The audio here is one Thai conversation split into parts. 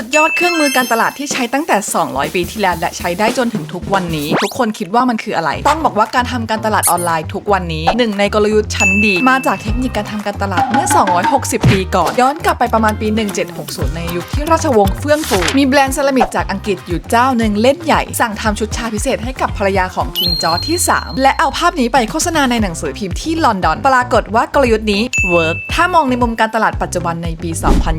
สุดยอดเครื่องมือการตลาดที่ใช้ตั้งแต่ 200 ปีที่แล้วและใช้ได้จนถึงทุกวันนี้ ทุกคนคิดว่ามันคืออะไร ต้องบอกว่าการทำการตลาดออนไลน์ทุกวันนี้หนึ่งในกลยุทธ์ชั้นดี มาจากเทคนิคการทำการตลาดเมื่อ 260 ปีก่อน ย้อนกลับไปประมาณปี 1760 ในยุคที่ราชวงศ์เฟื่องฟูมีแบรนด์เซรามิกจากอังกฤษอยู่เจ้าหนึ่งเล่นใหญ่ สั่งทำชุดชาพิเศษให้กับภรรยาของคิงจอร์ที่ 3 และเอาภาพนี้ไปโฆษณาในหนังสือพิมพ์ที่ลอนดอน ปรากฏว่ากลยุทธ์นี้เวิร์กถ้ามองในมุมการตลาดปัจจุบันในปี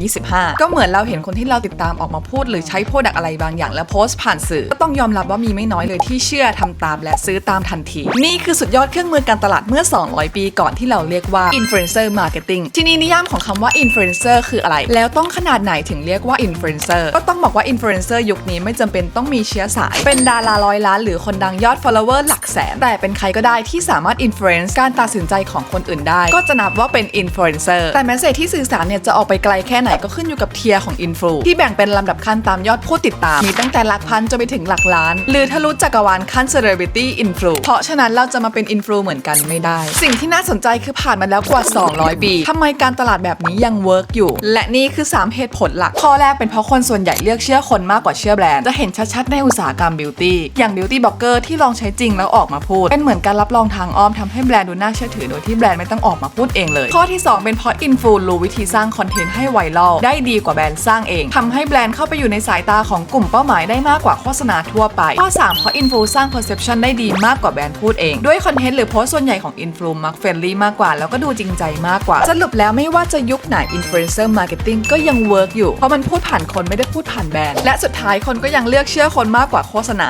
2025 ก็เหมือนเราเห็นคนที่เราติดตามออกมาพูดหรือใช้โปรดักอะไรบางอย่าง แล้วโพสต์ผ่านสื่อ ก็ต้องยอมรับว่ามีไม่น้อยเลยที่เชื่อทำตามและซื้อตามทันที นี่คือสุดยอดเครื่องมือการตลาดเมื่อ 200 ปีก่อนที่เราเรียกว่า influencer marketing ทีนี้นิยามของคำว่า influencer คืออะไร แล้วต้องขนาดไหนถึงเรียกว่า influencer ก็ต้องบอกว่า influencer ยุคนี้ไม่จำเป็นต้องมีเชื้อสาย เป็นดาราร้อยล้านหรือคนดังยอด follower หลักแสน แต่เป็นใครก็ได้ที่สามารถ influence การตัดสินใจของคนอื่นได้ ก็จะนับว่าเป็น influencer แต่แมสเซจที่สื่อสารเนี่ยจะออกไปไกลแค่ไหนก็ขึ้นอยู่กับเทียร์ของ influ ที่แบ่งเป็นลำดับขั้นตามยอดผู้ติดตาม มีตั้งแต่หลักพันจนไปถึงหลักล้าน หรือทะลุจักรวาลขั้น celebrity influ เพราะฉะนั้นเราจะมาเป็น influ เหมือนกันไม่ได้ สิ่งที่น่าสนใจคือผ่านมาแล้วกว่า 200 ปีทำไมการตลาดแบบนี้ยังเวิร์กอยู่ และนี่คือ 3 เหตุผลหลัก ข้อแรกเป็นเพราะคนส่วนใหญ่เลือกเชื่อคนมากกว่าเชื่อแบรนด์ จะเห็นชัดๆในอุตสาหกรรมบิวตี้ อย่างบิวตี้บล็อกเกอร์ที่ลองใช้จริงแล้วออกมาพูด เป็นเหมือนการรับรองทางอ้อมทำให้แบรนด์ดูน่าเชื่อถือโดยที่แบรนด์ไม่ต้องออกมาพูดเองเลย ข้อที่ 2 เป็นเพราะอินฟูรู้วิธีสร้างคอนเทนต์ให้ไวรัลได้ดีกว่าแบรนด์สร้างเองทำใให้แบรนด์เข้าไปอยู่ในสายตาของกลุ่มเป้าหมายได้มากกว่าโฆษณาทั่วไป ข้อ 3 เพราะอินฟลูสร้าง perception ได้ดีมากกว่าแบรนด์พูดเอง ด้วยคอนเทนต์หรือโพสต์ส่วนใหญ่ของอินฟลูมักเฟรนลี่มากกว่า แล้วก็ดูจริงใจมากกว่า สรุปแล้วไม่ว่าจะยุคไหนอินฟลิเซอร์มาร์เก็ตติ้งก็ยังเวิร์กอยู่เพราะมันพูดผ่านคนไม่ได้พูดผ่านแบรนด์และสุดท้ายคนก็ยังเลือกเชื่อคนมากกว่าโฆษณา